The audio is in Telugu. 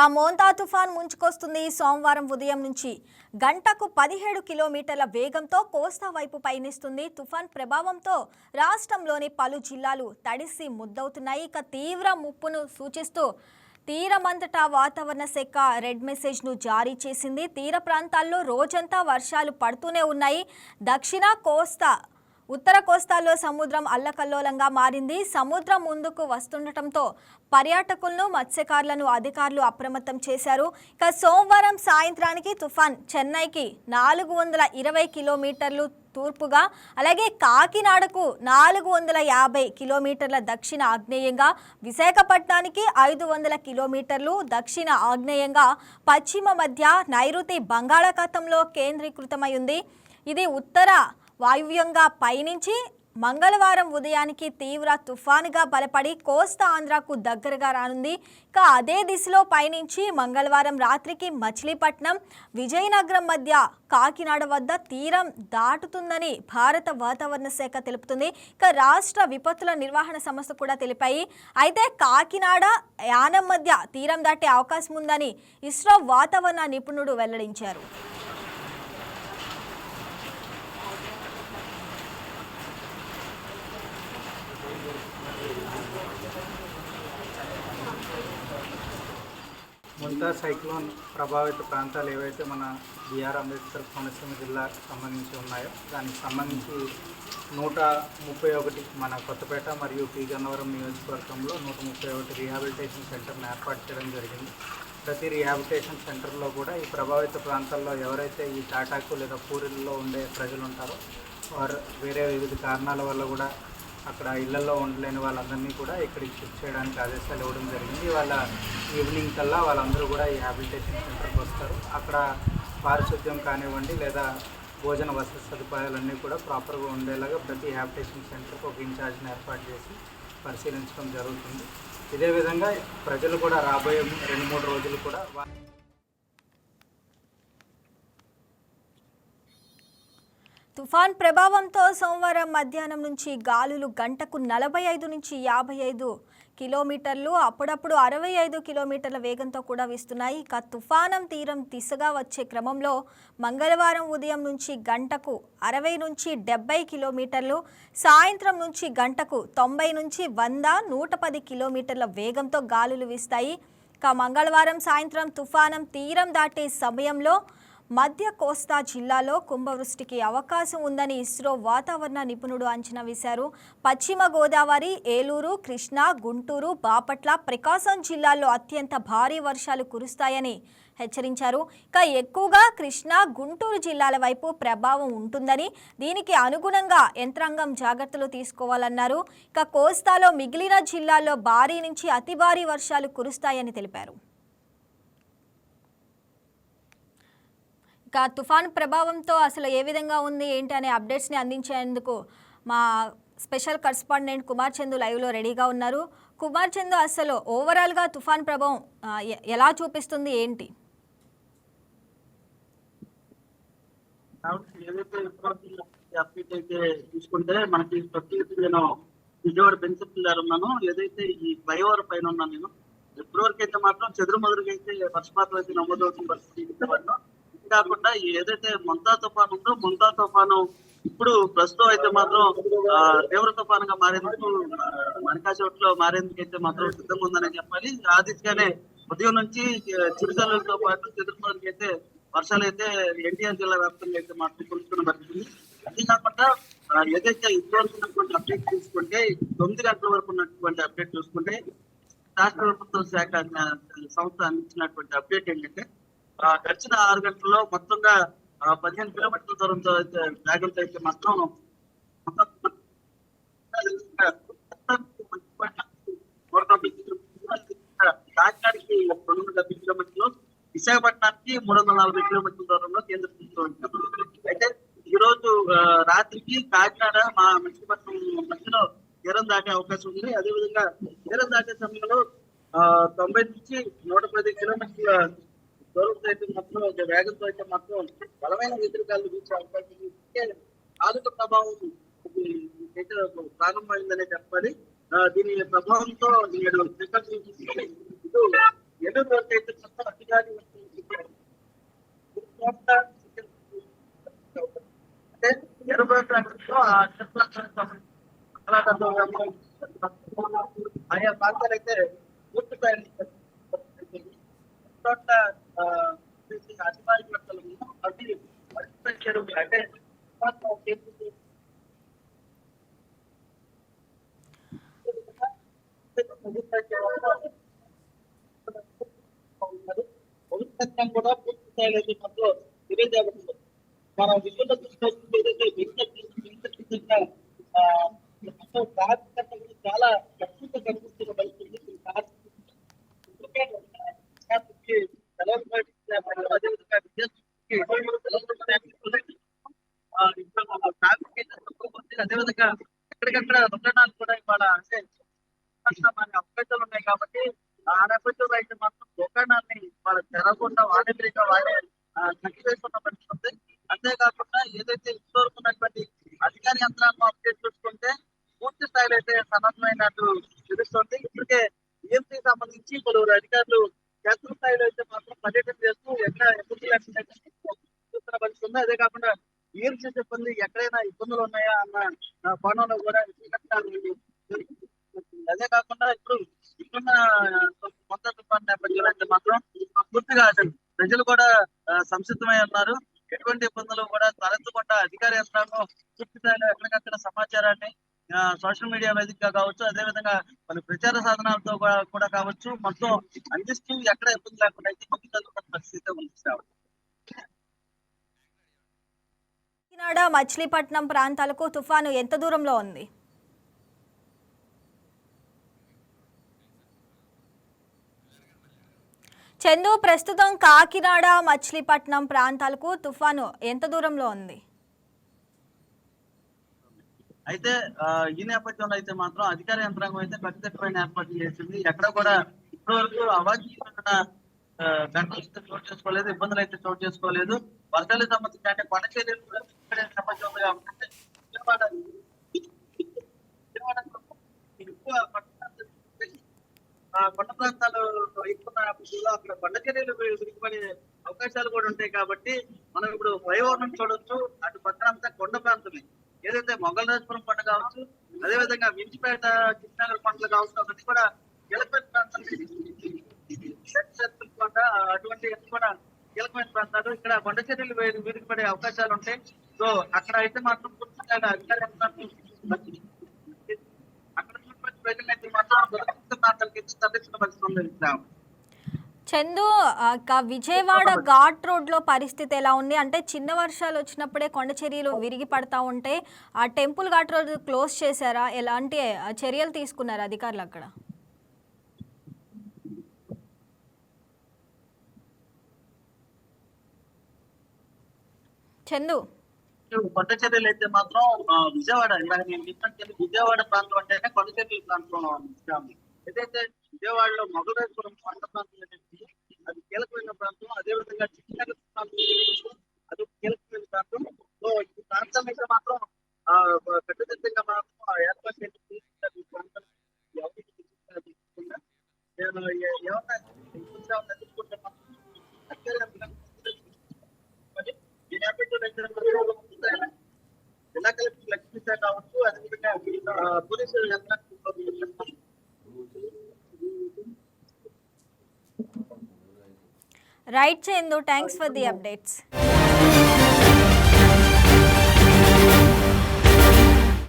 ఇక మోంతా తుఫాన్ ముంచుకొస్తుంది సోమవారం ఉదయం నుంచి. గంటకు పదిహేడు కిలోమీటర్ల వేగంతో కోస్తా వైపు పయనిస్తుంది. తుఫాన్ ప్రభావంతో రాష్ట్రంలోని పలు జిల్లాలు తడిసి ముద్దవుతున్నాయి. ఇక తీవ్ర ముప్పును సూచిస్తూ తీరమంతటా వాతావరణ శాఖ రెడ్ మెసేజ్ను జారీ చేసింది. తీర ప్రాంతాల్లో రోజంతా వర్షాలు పడుతూనే ఉన్నాయి. దక్షిణ కోస్తా ఉత్తర కోస్తాలో సముద్రం అల్లకల్లోలంగా మారింది. సముద్రం ముందుకు వస్తుండటంతో పర్యాటకులను మత్స్యకారులను అధికారులు అప్రమత్తం చేశారు. ఇక సోమవారం సాయంత్రానికి తుఫాన్ చెన్నైకి నాలుగు వందల ఇరవై కిలోమీటర్లు తూర్పుగా అలాగే కాకినాడకు నాలుగు వందల యాభై కిలోమీటర్ల దక్షిణ ఆగ్నేయంగా విశాఖపట్నానికి ఐదు వందల కిలోమీటర్లు దక్షిణ ఆగ్నేయంగా పశ్చిమ మధ్య నైరుతి బంగాళాఖాతంలో కేంద్రీకృతమై ఉంది. ఇది ఉత్తర వాయువ్యంగా పయనించి మంగళవారం ఉదయానికి తీవ్ర తుఫానుగా బలపడి కోస్తా ఆంధ్రాకు దగ్గరగా రానుంది. ఇక అదే దిశలో పయనించి మంగళవారం రాత్రికి మచిలీపట్నం విజయనగరం మధ్య కాకినాడ వద్ద తీరం దాటుతుందని భారత వాతావరణ శాఖ తెలుపుతుంది. ఇక రాష్ట్ర విపత్తుల నిర్వహణ సంస్థ కూడా తెలిపాయి. అయితే కాకినాడ యానం మధ్య తీరం దాటే అవకాశం ఉందని ఇస్రో వాతావరణ నిపుణుడు వెల్లడించారు. ముంతా సైక్లోన్ ప్రభావిత ప్రాంతాలు ఏవైతే మన బిఆర్ అంబేద్కర్ కోనసీమ జిల్లాకు సంబంధించి ఉన్నాయో దానికి సంబంధించి నూట ముప్పై ఒకటి మన కొత్తపేట మరియు పి గన్నవరం నియోజకవర్గంలో నూట ముప్పై ఒకటి రీహాబిలిటేషన్ సెంటర్ని ఏర్పాటు చేయడం జరిగింది. ప్రతి రీహాబిలిటేషన్ సెంటర్లో కూడా ఈ ప్రభావిత ప్రాంతాల్లో ఎవరైతే ఈ టాటాకు లేదా పూరిల్లో ఉండే ప్రజలు ఉంటారో వారు వేరే వివిధ కారణాల వల్ల కూడా అక్కడ ఇళ్ళలో ఉండలేని వాళ్ళందరినీ కూడా ఇక్కడికి షిఫ్ట్ చేయడానికి ఆదేశాలు ఇవ్వడం జరిగింది. వాళ్ళ ఈవినింగ్ కల్లా వాళ్ళందరూ కూడా ఈ హ్యాబిలిటేషన్ సెంటర్కి వస్తారు. అక్కడ పారిశుద్ధ్యం కానివ్వండి లేదా భోజన వసతి సదుపాయాలన్నీ కూడా ప్రాపర్గా ఉండేలాగా ప్రతి హ్యాబిటేషన్ సెంటర్కి ఒక ఇన్ఛార్జ్ని ఏర్పాటు చేసి పరిశీలించడం జరుగుతుంది. ఇదే విధంగా ప్రజలు కూడా రాబోయే రెండు మూడు రోజులు కూడా తుఫాన్ ప్రభావంతో సోమవారం మధ్యాహ్నం నుంచి గాలులు గంటకు నలభై ఐదు నుంచి యాభై ఐదు కిలోమీటర్లు అప్పుడప్పుడు అరవై ఐదు కిలోమీటర్ల వేగంతో కూడా వీస్తున్నాయి. ఇక తుఫానం తీరం దిశగా వచ్చే క్రమంలో మంగళవారం ఉదయం నుంచి గంటకు అరవై నుంచి డెబ్బై కిలోమీటర్లు సాయంత్రం నుంచి గంటకు తొంభై నుంచి వంద నూట పది కిలోమీటర్ల వేగంతో గాలులు వీస్తాయి. ఇక మంగళవారం సాయంత్రం తుఫానం తీరం దాటే సమయంలో మధ్య కోస్తా జిల్లాలో కుంభవృష్టికి అవకాశం ఉందని ఇస్రో వాతావరణ నిపుణుడు అంచనా వేశారు. పశ్చిమ గోదావరి ఏలూరు కృష్ణా గుంటూరు బాపట్ల ప్రకాశం జిల్లాల్లో అత్యంత భారీ వర్షాలు కురుస్తాయని హెచ్చరించారు. ఇక ఎక్కువగా కృష్ణా గుంటూరు జిల్లాల వైపు ప్రభావం ఉంటుందని దీనికి అనుగుణంగా యంత్రాంగం జాగ్రత్తలు తీసుకోవాలన్నారు. ఇక కోస్తాలో మిగిలిన జిల్లాల్లో భారీ నుంచి అతి భారీ వర్షాలు కురుస్తాయని తెలిపారు. ఇక తుఫాన్ ప్రభావంతో అసలు ఏ విధంగా ఉంది ఏంటి అనే అప్డేట్స్ని అందించేందుకు మా స్పెషల్ కరస్పాండెంట్ కుమార్ చందు లైవ్లో రెడీగా ఉన్నారు. కుమార్ చందు అసలు ఓవరాల్గా తుఫాన్ ప్రభావం ఎలా చూపిస్తుంది ఏంటి? తీసుకుంటే మనకి ప్రత్యేక నేను విజయవాడ బెంచ్ గారు ఉన్నాను. ఏదైతే ఈ ఫ్లైఓవర్ పైన ఉన్నాను నేను ఇప్పటివరకు అయితే మాత్రం చెదురుమదురుగా అయితే వర్షపాతం అయితే నమోదవుతున్న పరిస్థితి విజయవాడలో కాకుండా ఏదైతే మొంతా తుఫాను ఉందో మొంతా తుఫాను ఇప్పుడు ప్రస్తుతం అయితే మాత్రం ఆ, తీవ్ర తుఫానుగా మారేందుకు మణికాచోట్లో మారేందుకు అయితే మాత్రం సిద్ధంగా ఉందని చెప్పాలి. ఆ దిశగానే ఉదయం నుంచి చిరుసలతో పాటు చిత్రపురానికి అయితే వర్షాలు అయితే ఎన్టీఆర్ జిల్లా వ్యాప్తంగా అయితే మాత్రం కురుస్తున్న పరిస్థితి. అది కాకుండా ఏదైతే ఇప్పటివరకు ఉన్నటువంటి అప్డేట్ చూసుకుంటే తొమ్మిది గంటల వరకు ఉన్నటువంటి అప్డేట్ చూసుకుంటే రాష్ట్ర ప్రభుత్వ శాఖ సంస్థ అందించినటువంటి అప్డేట్ ఏంటంటే గడిచిన ఆరు గంటల్లో మొత్తంగా పదిహేను కిలోమీటర్ల దూరంతో అయితే వేగంతో అయితే మాత్రం కాకినాడకి రెండు వందల డెబ్బై కిలోమీటర్లు విశాఖపట్నానికి మూడు వందల నలభై కిలోమీటర్ల దూరంలో కేంద్ర ప్రభుత్వం అయితే ఈ రోజు రాత్రికి కాకినాడ మా మచిలీపట్నం మధ్యలో తీరం దాటే అవకాశం ఉంది. అదేవిధంగా తీరం దాటే సమయంలో ఆ, తొంభై నుంచి నూట పది కిలోమీటర్ల దూరంతో అయితే మాత్రం వేగంతో అయితే మాత్రం బలమైన ఎదురుగాలు వీచే అవకాశం ఆధునిక ప్రభావం ప్రారంభమైందనే చెప్పాలి దీని ప్రభావంతో నేను ఆయా ప్రాంతాలు అయితే మొత్తం పూర్తి ప్రయాణించారు చేసే అది పరిస్థితి అంటే భవిష్యత్తులో కూడా పూర్తి స్థాయిలో మన ఏదైతే విద్యుత్ చాలా ఖచ్చితంగా కనిపిస్తున్న పరిస్థితి ఈ కార్మిక విద్యార్థికి సెలవులు ప్రకటించారు. అదేవిధంగా విద్యార్థికి సెలవులు ప్రకటించారు. ఆ, ఇంకా మన ట్రాఫిక్ అయితే తక్కువ ఉంది. అదేవిధంగా ఎక్కడికక్కడ దుకాణాలు కూడా ఇవాళ అంటే కష్టమైన అవకాశాలు ఉన్నాయి కాబట్టి ఆ నేపథ్యంలో అయితే మాత్రం దుకాణాన్ని వాళ్ళ తెరవకుండా వాణిజ్యంగా వాడే తగ్గివేసుకున్న పరిస్థితి ఉంది. అంతేకాకుండా ఏదైతే ఇంతవరకు ఉన్నటువంటి అధికార యంత్రాంగం అప్డేట్ చూసుకుంటే పూర్తి స్థాయిలో అయితే సమన్వయమైనట్టు తెలుస్తుంది. ఇప్పటికే ఈఎంసీ సంబంధించి పలువురు అధికారులు క్షేత్ర స్థాయిలో అయితే మాత్రం పర్యటన చేస్తూ ఎక్కడ చూస్తున్న పరిస్థితి అదే కాకుండా ఈఎంసీ సిబ్బంది ఎక్కడైనా ఇబ్బందులు ఉన్నాయా అన్న ఆ, కోణంలో కూడా ప్రజలు కూడా సంసిద్ధమై ఉన్నారు. ఎటువంటి ఇబ్బందులు కూడా తలెత్తకుండా అధికార యంత్రాంగం పూర్తి స్థాయిలో ఎక్కడికక్కడ సమాచారాన్ని సోషల్ మీడియా వేదికగా కావచ్చు అదే విధంగా మన ప్రచార సాధనాలతో కూడా- కూడా కావచ్చు మొత్తం అందిస్తూ ఎక్కడ ఇబ్బంది లేకుండా అయితే ముందుకెళ్తున్న పరిస్థితి ఉంది. మచిలీపట్నం ప్రాంతాలకు తుఫాను ఎంత దూరంలో ఉంది? చందు ప్రస్తుతం కాకినాడ మచిలీపట్నం ప్రాంతాలకు తుఫాను ఎంత దూరంలో ఉంది? అయితే ఈ నేపథ్యంలో అయితే మాత్రం అధికార యంత్రాంగం అయితే కట్టుదిట్టమైన ఏర్పాట్లు చేసింది. ఎక్కడ కూడా ఇప్పటివరకు అవాంఛనీయమైన ఘటనలు అయితే చోటు చేసుకోలేదు ఇబ్బందులు అయితే చోటు చేసుకోలేదు. వర్షాలకు సంబంధించి అంటే కొండ చర్యలు కూడా నేపథ్యంలో కాబట్టి కొండ ప్రాంతం అక్కడ కొండ చర్యలు విరిగిపడే అవకాశాలు కూడా ఉంటాయి కాబట్టి మనం ఇప్పుడు ఫ్లైఓవర్ నుంచి చూడొచ్చు అటు పక్కన అంతా కొండ ప్రాంతమే. ఏదైతే మొగలరాజపురం పండుగ కావచ్చు అదే విధంగా వించిపేట కృష్ణాగర్ కొండలు కావచ్చు అవన్నీ కూడా కీలకమైన ప్రాంతాలు. కొండ అటువంటి కూడా కీలకమైన ప్రాంతాలు. ఇక్కడ కొండ చర్యలు విరిగిపడే అవకాశాలు ఉంటాయి. సో అక్కడ అయితే మాత్రం పూర్తిగా అధికార అక్కడ ప్రజలైతే మాత్రం చందు విజయవాడ ఘాట్ రోడ్లో పరిస్థితి ఎలా ఉంది? అంటే చిన్న వర్షాలు వచ్చినప్పుడే కొండ చర్యలు విరిగి పడతా ఉంటే ఆ టెంపుల్ ఘాట్ రోడ్ క్లోజ్ చేశారా? ఎలాంటి చర్యలు తీసుకున్నారు అధికారులు అక్కడ? చందు. కొండ చర్యలు అయితే మాత్రం విజయవాడ విజయవాడ ప్రాంతం అంటేనే కొండ చర్యల ప్రాంతం. ఏదైతే విజయవాడలో మొగలేశ్వరం కొండ ప్రాంతం అనేది అది కీలకమైన ప్రాంతం అదే విధంగా చిన్నగర్ ప్రాంతం అది కీలకమైన ప్రాంతం. సో ఈ ప్రాంతం అయితే మాత్రం ఆ, కట్టుదిట్టంగా మాత్రం ఏర్పాటు చేసి ప్రాంతం. ఎవరికి నేను ఏ- ఏమన్నా మాత్రం జిల్లా కలెక్టర్ లక్ష్మీ శాఖ కావచ్చు అదేవిధంగా పోలీసులు ఎంత యంత్రాంగం right Chandu thanks for the updates